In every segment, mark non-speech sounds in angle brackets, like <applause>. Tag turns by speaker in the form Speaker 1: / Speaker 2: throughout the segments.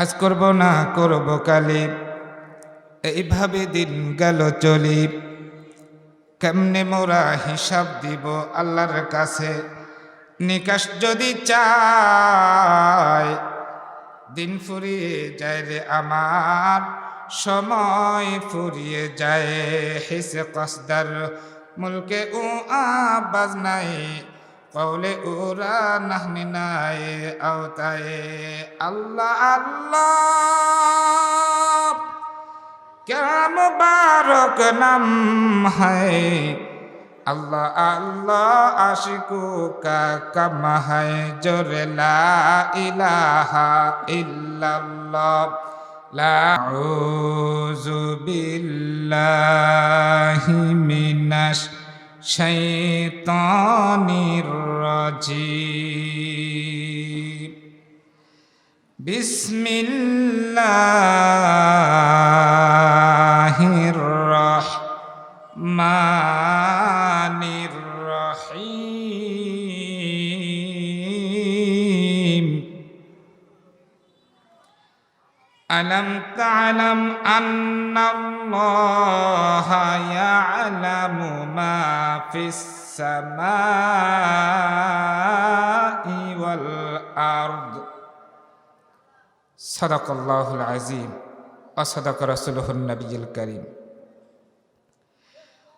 Speaker 1: আজ করব না করব কালি এইভাবে দিন গেল চলি কেমনে মোরা হিসাব দিব আল্লাহর কাছে? নিকাশ যদি চায়, দিন ফুরিয়ে যায় রে আমার। সময় ফুরিয়ে যায়, হেসে কসদার। মুলকে ও আবাজ নাই কৌলে ওরা নাহনি নাই আওতায় আল্লাহ আল্লাহ क्या मुबारक नाम है अल्लाह अल्लाह आशिकों का कम है जोर ला इलाहा इल्लल्लाह ला अऊज़ु बिल्लाहि मिनश শৈতানির রাজিম বিসমিল্লাহির রহমানির রহিম। আলম তালম আন্নাল্লাহ ما في السماء والأرض صدق الله العظيم وصدق رسوله النبي الكريم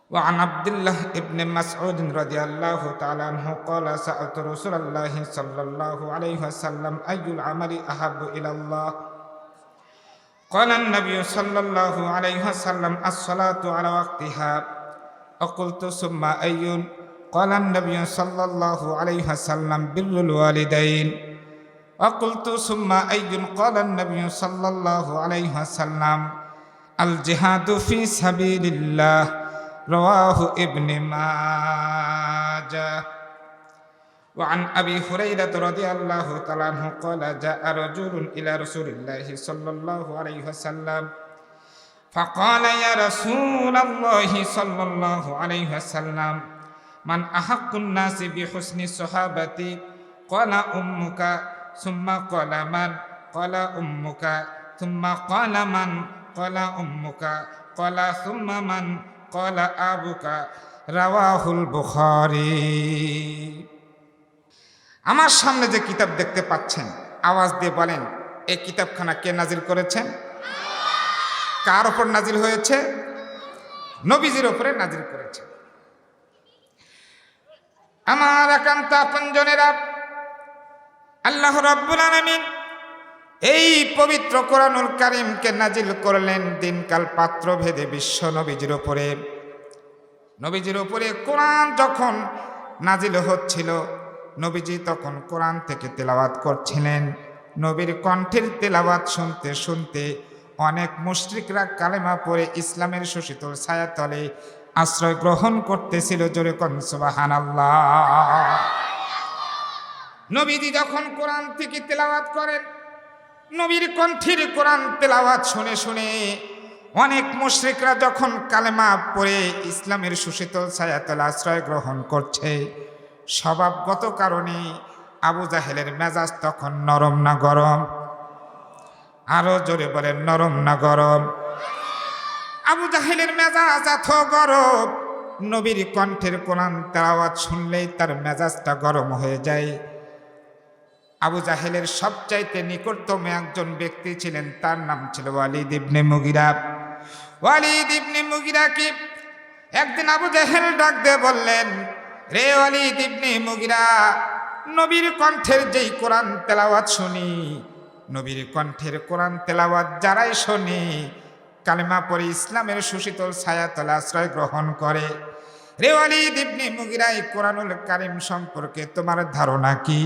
Speaker 1: وعن عبد الله ابن مسعود رضي الله تعالى عنه قال سألت رسول الله صلى الله عليه وسلم أي العمل أحب إلى الله قال النبي صلى الله عليه وسلم الصلاة على وقتها وقلت ثم أي قال النبي صلى الله عليه وسلم بر الوالدين وقلت ثم أي قال النبي صلى الله عليه وسلم الجهاد في سبيل الله رواه ابن ماجه وعن أبي هريرة رضي الله تعالى عنه قال جاء رجل إلى رسول الله صلى الله عليه وسلم فقال يا رسول الله صلى الله عليه وسلم من أحق الناس بحسن الصحابة قال أمك ثم قال من قال أمك ثم قال من قال أمك قال ثم من قال أبوك رواه البخاري আমার সামনে যে কিতাব দেখতে পাচ্ছেন আওয়াজ দিয়ে বলেন এই কিতাবখানা কে নাজিল করেছেন কার ওপর নাজিল হয়েছে? নবীজির ওপরে নাজিল করেছে। আমার একান্ত আপনজনেরা আল্লাহ রব্বুল আলামিন এই পবিত্র কোরআনুল কারিমকে নাজিল করলেন দিনকাল পাত্র ভেদে বিশ্ব নবীজির ওপরে নবীজির ওপরে কোরআন যখন নাজিল হচ্ছিল, নবীজি তখন কোরআন থেকে তেলাওয়াত করছিলেন। নবীর কণ্ঠের তেলাওয়াত শুনতে শুনতে অনেক মুশরিকরা কালেমা পড়ে ইসলামের শোষিত ছায়াতলে আশ্রয় গ্রহণ করতেছিল জোরে কন সুবাহান নবীজি যখন কোরআন থেকে তেলাওয়াত করেন, নবীর কণ্ঠের কোরআন তেলাওয়াত শুনে শুনে অনেক মুশরিকরা যখন কালেমা পড়ে ইসলামের সুশীতল ছায়াতল আশ্রয় গ্রহণ করছে, স্বভাবগত কারণে আবু জাহেলের মেজাজ তখন নরম না গরম। আরও জোরে বলেন, নরম না গরম? আবু জাহিলের মেজাজ এত গরম, নবীর কণ্ঠের কোরআন তেলাওয়াত শুনলেই তার মেজাজটা গরম হয়ে যায়। আবু জাহেলের সবচাইতে নিকটতম একজন ব্যক্তি ছিলেন, তার নাম ছিল ওয়ালিদ ইবনে মুগিরা। ওয়ালিদ ইবনে মুগিরা কি? একদিন আবু জাহেল ডাক দিয়ে বললেন, রে ওয়ালিদ ইবনে মুগিরা, নবীর কণ্ঠের যেই কোরআন তেলাওয়াত শুনি নবীর কণ্ঠের কোরআন তেলাওয়াত যারাই শুনি, কালেমা পরে ইসলামের সুশীতল ছায়াতলে আশ্রয় গ্রহণ করে। রে ওয়ালিদ ইবনে মুগিরা এই কোরআনুল কারিম সম্পর্কে তোমার ধারণা কি?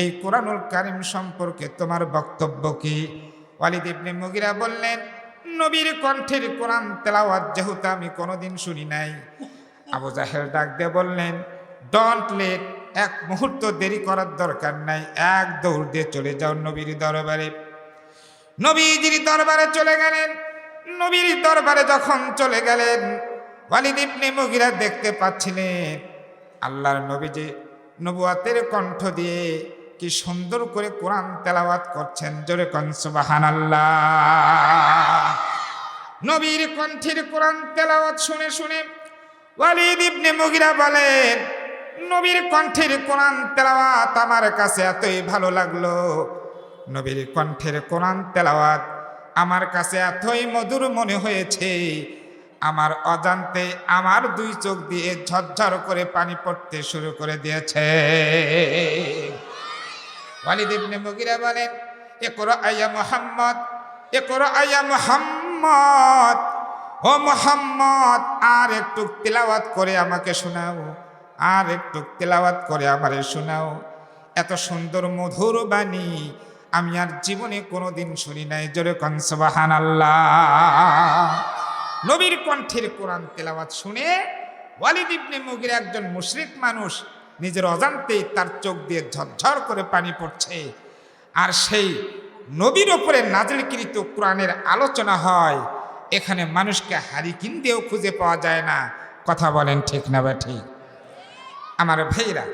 Speaker 1: এই কোরআনুল কারিম সম্পর্কে তোমার বক্তব্য কি? ওয়ালিদ মুগিরা বললেন, নবীর কণ্ঠের কোরআন তেলাওয়াত যেহেতু আমি কোনোদিন শুনি নাই। আবু জাহেল ডাক দিয়ে বললেন ডন্ট লেট এক মুহূর্ত দেরি করার দরকার নাই। এক দৌড় দিয়ে চলে যাও নবীর দরবারে। নবীজির দরবারে চলে গেলেন। নবীর দরবারে যখন চলে গেলেন, ওয়ালিদ মুগিরা দেখতে পাচ্ছিলেন আল্লাহর নবী যে নবুয়াতের কণ্ঠ দিয়ে কি সুন্দর করে কোরআন তেলাওয়াত করছেন। জোরে কনসবাহান আল্লাহ নবীর কণ্ঠের কোরআন তেলাওয়াত শুনে শুনে ওয়ালিদ ইবনে মুগিরা বলেন নবীর কণ্ঠের কোরআন তেলাওয়াত আমার কাছে এতই ভালো লাগল। নবীর কণ্ঠের কোরআন তেলাওয়াত আমার কাছে এতই মধুর মনে হয়েছে। আমার অজান্তে আমার দুই চোখ দিয়ে ঝরঝর করে পানি পড়তে শুরু করে দিয়েছে। ওয়ালিদ ইবনে মুগিরা বলেন এ করো আইয়া মোহাম্মদ এ করো আইয়া মোহাম্মদ, ও মোহাম্মদ, আর একটু তেলাওয়াত করে আমাকে শোনাও। আর একটু তেলাওয়াত করে আমারে শোনাও। এত সুন্দর মধুর বাণী আমি আর জীবনে কোনোদিন শুনি নাই। জোরে কনসবাহান আল্লাহ নবীর কণ্ঠের কোরআন তেলাওয়াত শুনে ওয়ালিদ ইবনে মুগির একজন মুশরিক মানুষ নিজের অজান্তেই তার চোখ দিয়ে ঝরঝর করে পানি পড়ছে। আর সেই নবীর ওপরে নাজিলকৃত কোরআনের আলোচনা হয়। এখানে মানুষকে হারিকিন দিয়েও খুঁজে পাওয়া যায় না। কথা বলেন ঠিক না বা ঠিক? আমার ভাইরা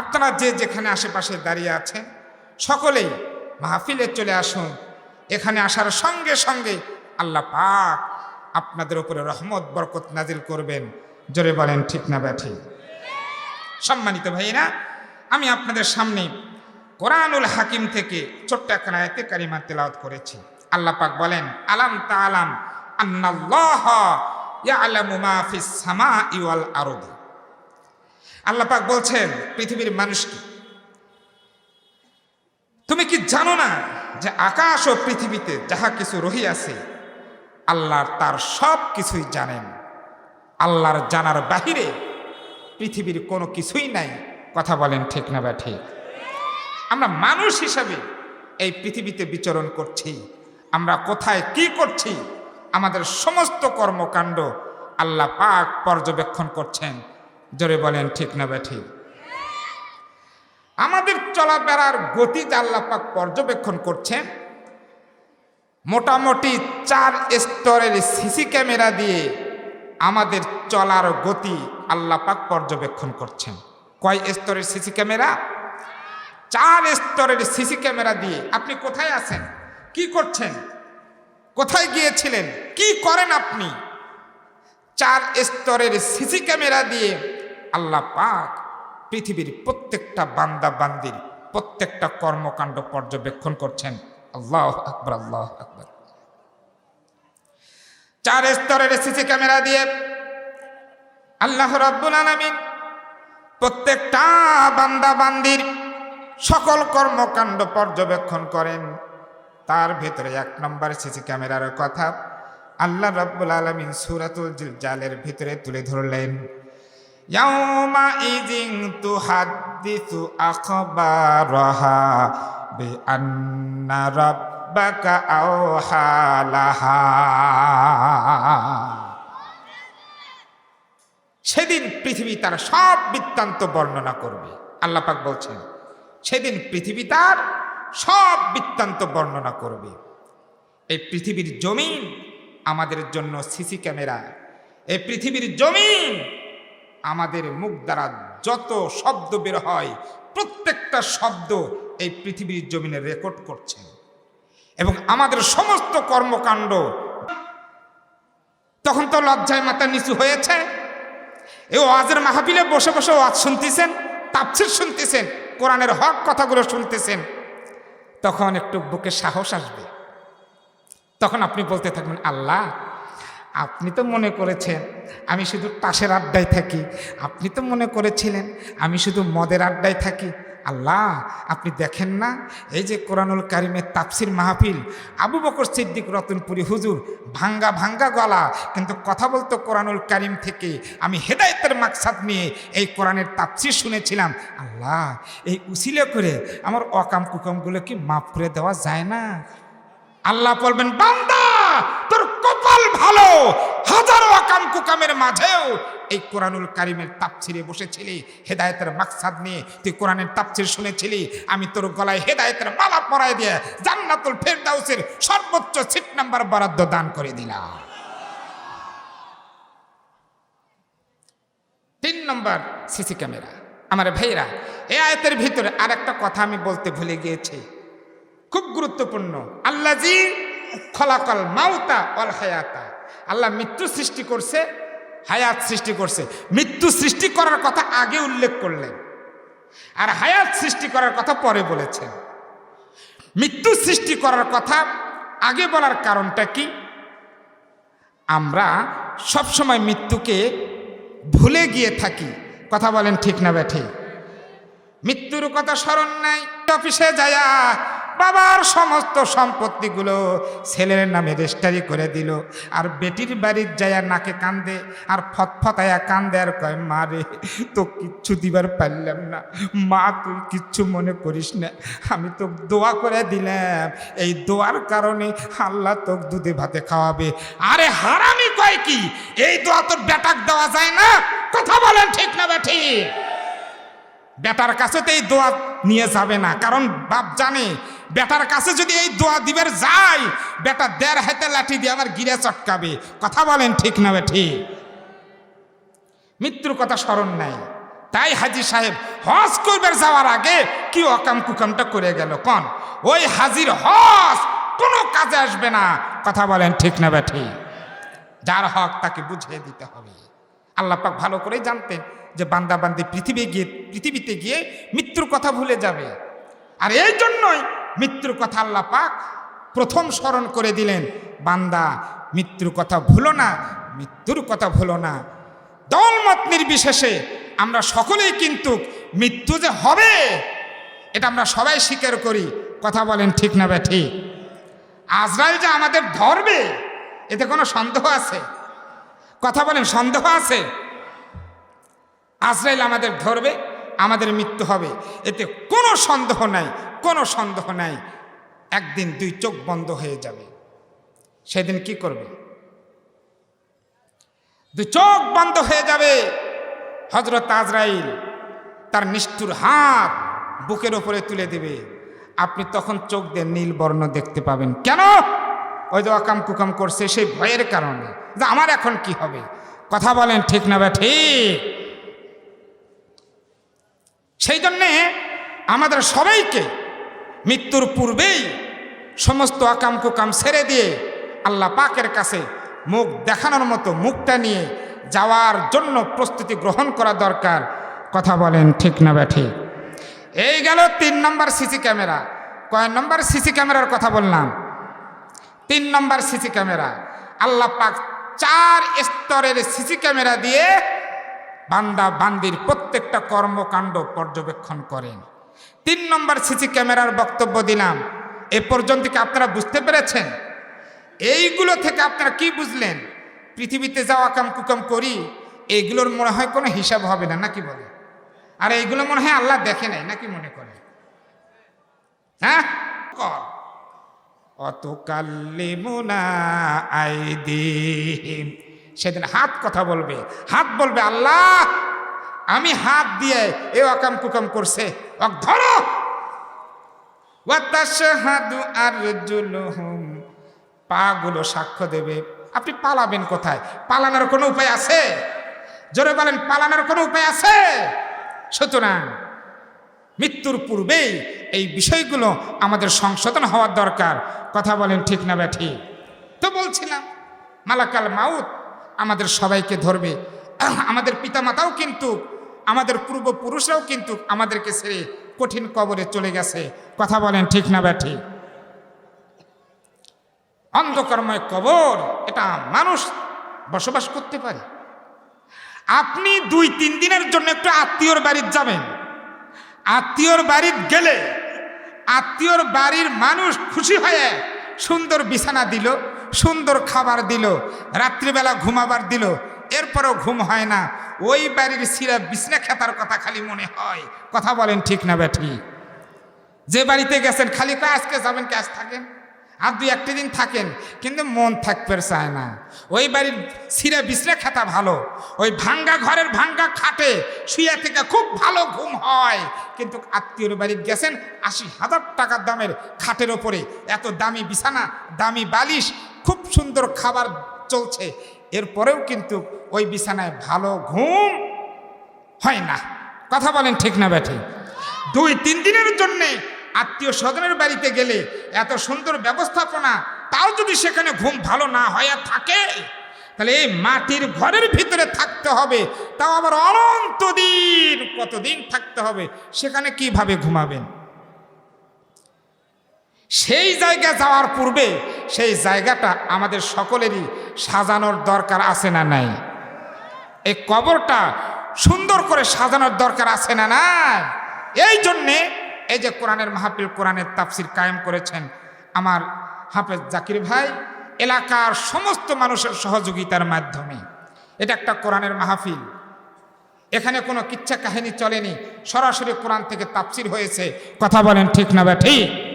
Speaker 1: আপনারা যে যেখানে আশেপাশে দাঁড়িয়ে আছেন, সকলেই মাহফিলে চলে আসুন। এখানে আসার সঙ্গে সঙ্গে আল্লাহ পাক আপনাদের উপরে রহমত, বরকত নাজিল করবেন। জোরে বলেন, ঠিক না ব্যাঠি সম্মানিত ভাইরা আমি আপনাদের সামনে কোরআনুল হাকিম থেকে ছোট্ট একটা আয়াতে কারিমা তেলাওয়াত করেছি। আল্লাহ পাক বলেন, আলাম তাআলাম আন্নাল্লাহ ইয়ালামু মা ফিস সামাই ওয়াল আরদি। আল্লাহ পাক বলছেন, পৃথিবীর মানুষকে তুমি কি জানো না যে আকাশ ও পৃথিবীতে যাহা কিছু রহিয়াছে, আল্লাহর তার সব কিছুই জানেন। আল্লাহর জানার বাহিরে পৃথিবীর কোনো কিছুই নাই। কথা বলেন ঠিক না বা ঠিক? আমরা মানুষ হিসাবে এই পৃথিবীতে বিচরণ করছি। আমরা কোথায় কি করছি? আমাদের সমস্ত কর্মকাণ্ড আল্লাহ পাক পর্যবেক্ষণ করছেন। জোরে বলেন, ঠিক না বা ঠিক? আমাদের চলাফেরার গতি যা আল্লাহ পাক পর্যবেক্ষণ করছেন, মোটামুটি চার স্তরের সিসি ক্যামেরা দিয়ে আমাদের চলার গতি আল্লাপাক পর্যবেক্ষণ করছেন। কয় স্তরের সিসি ক্যামেরা? চার স্তরের সিসি ক্যামেরা দিয়ে। আপনি কোথায় আছেন? কি করছেন? কোথায় গিয়েছিলেন? কি করেন আপনি? চার স্তরের সিসি ক্যামেরা দিয়ে আল্লাহ পাক পৃথিবীর প্রত্যেকটা বান্দা বান্দির প্রত্যেকটা কর্মকাণ্ড পর্যবেক্ষণ করছেন। আল্লাহ আকবর আল্লাহ আকবর। চার স্তরের সিসি ক্যামেরা দিয়ে আল্লাহ রব্বুল আলমিন প্রত্যেকটা বান্দা বান্দির সকল কর্মকাণ্ড পর্যবেক্ষণ করেন। তার ভেতরে এক নম্বর সিসি ক্যামেরার কথা আল্লাহ রব্বুল আলমিন সুরাতুল জালের ভিতরে তুলে ধরলেন। তু হাদ্দিসু আখবারহা বি আন্না রাব্বাকা আওহালাহা সেদিন পৃথিবী তার সব বৃত্তান্ত বর্ণনা করবে। আল্লাহ পাক বলছেন, সেদিন পৃথিবী তার সব বৃত্তান্ত বর্ণনা করবে। এই পৃথিবীর জমিন আমাদের জন্য সিসি ক্যামেরা। এই পৃথিবীর জমিন আমাদের মুখ দ্বারা যত শব্দ বের হয়, প্রত্যেকটা শব্দ এই পৃথিবীর জমিনে রেকর্ড করছে। এবং আমাদের সমস্ত কর্মকাণ্ড তখন তো লজ্জায় মাথা নিচু হয়েছে। এ ওয়াজের মাহফিলে বসে বসে ওয়াজ শুনতেছেন তাপসির শুনতেছেন, কোরআনের হক কথাগুলো শুনতেছেন। তখন একটু বুকে সাহস আসবে। তখন আপনি বলতে থাকবেন, আল্লাহ আপনি তো মনে করেছেন, আমি শুধু তাসের আড্ডায় থাকি। আপনি তো মনে করেছিলেন, আমি শুধু মদের আড্ডায় থাকি। আল্লাহ, আপনি দেখেন না? এই যে কোরআনুল কারিমের তাপসির মাহফিল, আবু বকর সিদ্দিক রতনপুরি হুজুর, ভাঙ্গা ভাঙ্গা গলা, কিন্তু কথা বলতো কোরআনুল কারিম থেকে। আমি হেদায়তের মাকসাদ নিয়ে এই কোরআনের তাপসির শুনেছিলাম। আল্লাহ, এই উসিলে করে আমার অকাম কুকামগুলো কি মাফ করে দেওয়া যায় না। আল্লাহ বলবেন, বান্দা! কপাল ভালো। হাজারো আকাম কুকামের মাঝেও এই কোরআনুল কারিমের তাপছিরে বসেছিলি, হেদায়েতের মাকসাদ নিয়ে তুই কোরআনের তাপছির শুনেছিলি, আমি তোর গলায় হেদায়েতের মালা পরাই দিয়ে জান্নাতুল ফেরদাউসের সর্বোচ্চ সিট নাম্বার বরাদ্দ দান করে দিলাম। তিন নম্বর সিসি ক্যামেরা। আমার ভাইরা এ আয়তের ভিতরে আর একটা কথা আমি বলতে ভুলে গিয়েছি। খুব গুরুত্বপূর্ণ। আল্লাহ জি খলাকল মাউতা অল হায়াতা। আল্লাহ মৃত্যু সৃষ্টি করছে, হায়াত সৃষ্টি করছে। মৃত্যু সৃষ্টি করার কথা আগে উল্লেখ করলেন। আর হায়াত সৃষ্টি করার কথা পরে বলেছেন। মৃত্যু সৃষ্টি করার কথা আগে বলার কারণটা কি? আমরা সবসময় মৃত্যুকে ভুলে গিয়ে থাকি। কথা বলেন ঠিক না ব্যাঠে? মৃত্যুর কথা স্মরণ নাই। অফিসে যায়া বাবার সমস্ত সম্পত্তিগুলো ছেলের নামে রেজিস্টারি করে দিল। আর বেটির বাড়ির যায়া নাকে কান্দে, আর ফতফতায়া কান্দে, আর কয়, মা রে, তো কিচ্ছু দিবার পারলাম না। মা, তুই কিচ্ছু মনে করিস না। আমি তো দোয়া করে দিলাম। এই দোয়ার কারণে আল্লাহ তোক দুধে ভাতে খাওয়াবে। আরে হারামি কয় কি? এই দোয়া তোর বেটাক দেওয়া যায় না? কথা বলেন ঠিক না বেঠি বেটার কাছে তো এই দোয়া নিয়ে যাবে না। কারণ বাপ জানে বেটার কাছে যদি এই দোয়া দিবার যায়, বেটা দেড় হাতে লাঠি দিয়ে আমার গিরে চটকাবে। কথা বলেন ঠিক না বেঠি মৃত্যুর কথা স্মরণ নাই। তাই হাজি সাহেব হজ করবার যাওয়ার আগে কি অকাম কুকামটা করে গেল? কন? ওই হাজির হজ কোনো কাজে আসবে না। কথা বলেন ঠিক না বেঠি যার হক তাকে বুঝিয়ে দিতে হবে। আল্লাহ পাক ভালো করেই জানতেন যে বান্দাবান্দি পৃথিবী গিয়ে, পৃথিবীতে গিয়ে মৃত্যুর কথা ভুলে যাবে। আর এই জন্যই মৃত্যুর কথা আল্লাহ পাক প্রথম স্মরণ করে দিলেন, বান্দা, মৃত্যুর কথা ভুলো না, মৃত্যুর কথা ভুলো না। দলমত নির্বিশেষে আমরা সকলেই কিন্তু মৃত্যু যে হবে, এটা আমরা সবাই স্বীকার করি। কথা বলেন ঠিক না বে ঠিক আজরাইল যে আমাদের ধরবে, এতে কোনো সন্দেহ আছে? কথা বলেন, সন্দেহ আছে? আজরাইল আমাদের ধরবে আমাদের মৃত্যু হবে। এতে কোনো সন্দেহ নাই, কোনো সন্দেহ নাই। একদিন দুই চোখ বন্ধ হয়ে যাবে। সেদিন কি করবে? দুই চোখ বন্ধ হয়ে যাবে। হজরত আজরাইল তার নিষ্ঠুর হাত বুকের ওপরে তুলে দেবে। আপনি তখন চোখ দিয়ে নীল বর্ণ দেখতে পাবেন। কেন? ওই যে অকাম কুকাম করছে সেই ভয়ের কারণে। যে আমার এখন কি হবে? কথা বলেন ঠিক না বা ঠিক? সেই জন্যে আমাদের সবাইকে মৃত্যুর পূর্বেই সমস্ত আকাম কুকাম ছেড়ে দিয়ে আল্লাহ পাকের কাছে মুখ দেখানোর মতো মুখটা নিয়ে যাওয়ার জন্য প্রস্তুতি গ্রহণ করা দরকার। কথা বলেন ঠিক না ব্যাঠি এই গেল তিন নম্বর সিসি ক্যামেরা। কয় নম্বর সিসি ক্যামেরার কথা বললাম? তিন নম্বর সিসি ক্যামেরা। আল্লাহ পাক চার স্তরের সিসি ক্যামেরা দিয়ে বান্দা বান্দির প্রত্যেকটা কর্মকাণ্ড পর্যবেক্ষণ করেন। তিন নম্বর সিসি ক্যামেরার বক্তব্য দিলাম। এ পর্যন্ত কি আপনারা বুঝতে পেরেছেন? এইগুলো থেকে আপনারা কি বুঝলেন? পৃথিবীতে যাওয়া কাম কুকাম করি, এইগুলোর মনে হয় কোনো হিসাব হবে না, নাকি বলে? আর এইগুলো মনে হয় আল্লাহ দেখে নাই, নাকি মনে করে? হ্যাঁ? কর। অত কাল্লিমুনা আইদিহিম। সেদিন হাত কথা বলবে। হাত বলবে, আল্লাহ, আমি হাত দিয়ে এ অকাম কুকাম করছে। অক, ধরো। পাগুলো সাক্ষ্য দেবে। আপনি পালাবেন কোথায়? পালানোর কোনো উপায় আছে? জোরে বলেন, পালানোর কোনো উপায় আছে? সুতরাং মৃত্যুর পূর্বেই এই বিষয়গুলো আমাদের সংশোধন হওয়ার দরকার। কথা বলেন ঠিক না ব্যাঠি তো বলছিলাম, মালাকাল মাউত আমাদের সবাইকে ধরবে। <coughs> আমাদের পিতামাতাও কিন্তু, আমাদের পূর্বপুরুষরাও কিন্তু আমাদেরকে ছেড়ে কঠিন কবরে চলে গেছে। কথা বলেন ঠিক না ব্যাঠি অন্ধকর্ময় কবর, এটা মানুষ বসবাস করতে পারে। আপনি দুই, তিন দিনের জন্য একটু আত্মীয়র বাড়ির যাবেন। আত্মীয়র বাড়ির গেলে আত্মীয়র বাড়ির মানুষ খুশি হয়ে সুন্দর বিছানা দিল সুন্দর খাবার দিল, রাত্রিবেলা ঘুমাবার দিল, এরপরও ঘুম হয় না। ওই বাড়ির সিরা বিছনা খেতার কথা খালি মনে হয়। কথা বলেন ঠিক না ব্যাঠি? যে বাড়িতে গেছেন, খালি কয়, আজকে যাবেন কি, আজ থাকেন? আর দুই একটি দিন থাকেন, কিন্তু মন থাকতে চায় না। ওই বাড়ির সিরে বিছরে খেতা ভালো। ওই ভাঙ্গা ঘরের ভাঙ্গা খাটে শুয়ে থেকে খুব ভালো ঘুম হয়। কিন্তু আত্মীয়র বাড়ি গেছেন, আশি হাজার টাকার দামের খাটের ওপরে। এত দামি বিছানা, দামি বালিশ খুব সুন্দর খাবার চলছে। এরপরেও কিন্তু ওই বিছানায় ভালো ঘুম হয় না। কথা বলেন ঠিক না ব্যাঠি? দুই, তিন দিনের জন্যে আত্মীয় স্বজনের বাড়িতে গেলে এত সুন্দর ব্যবস্থাপনা, তাও যদি সেখানে ঘুম ভালো না হয়ে থাকে, তাহলে এই মাটির ঘরের ভিতরে থাকতে হবে। তাও আবার অনন্ত দিন কতদিন থাকতে হবে, সেখানে কীভাবে ঘুমাবেন? সেই জায়গা যাওয়ার পূর্বে সেই জায়গাটা আমাদের সকলেরই সাজানোর দরকার আছে না নাই? এই কবরটা সুন্দর করে সাজানোর দরকার আছে না নাই? এই জন্যে এই যে কোরআনের মাহফিল, কোরআনের তাফসির কায়েম করেছেন আমার হাফেজ জাকির ভাই, এলাকার সমস্ত মানুষের সহযোগিতার মাধ্যমে। এটা একটা কোরআনের মাহফিল। এখানে কোনো কিচ্ছা কাহিনী চলেনি। সরাসরি কোরআন থেকে তাফসির হয়েছে। কথা বলেন ঠিক না বা ঠিক?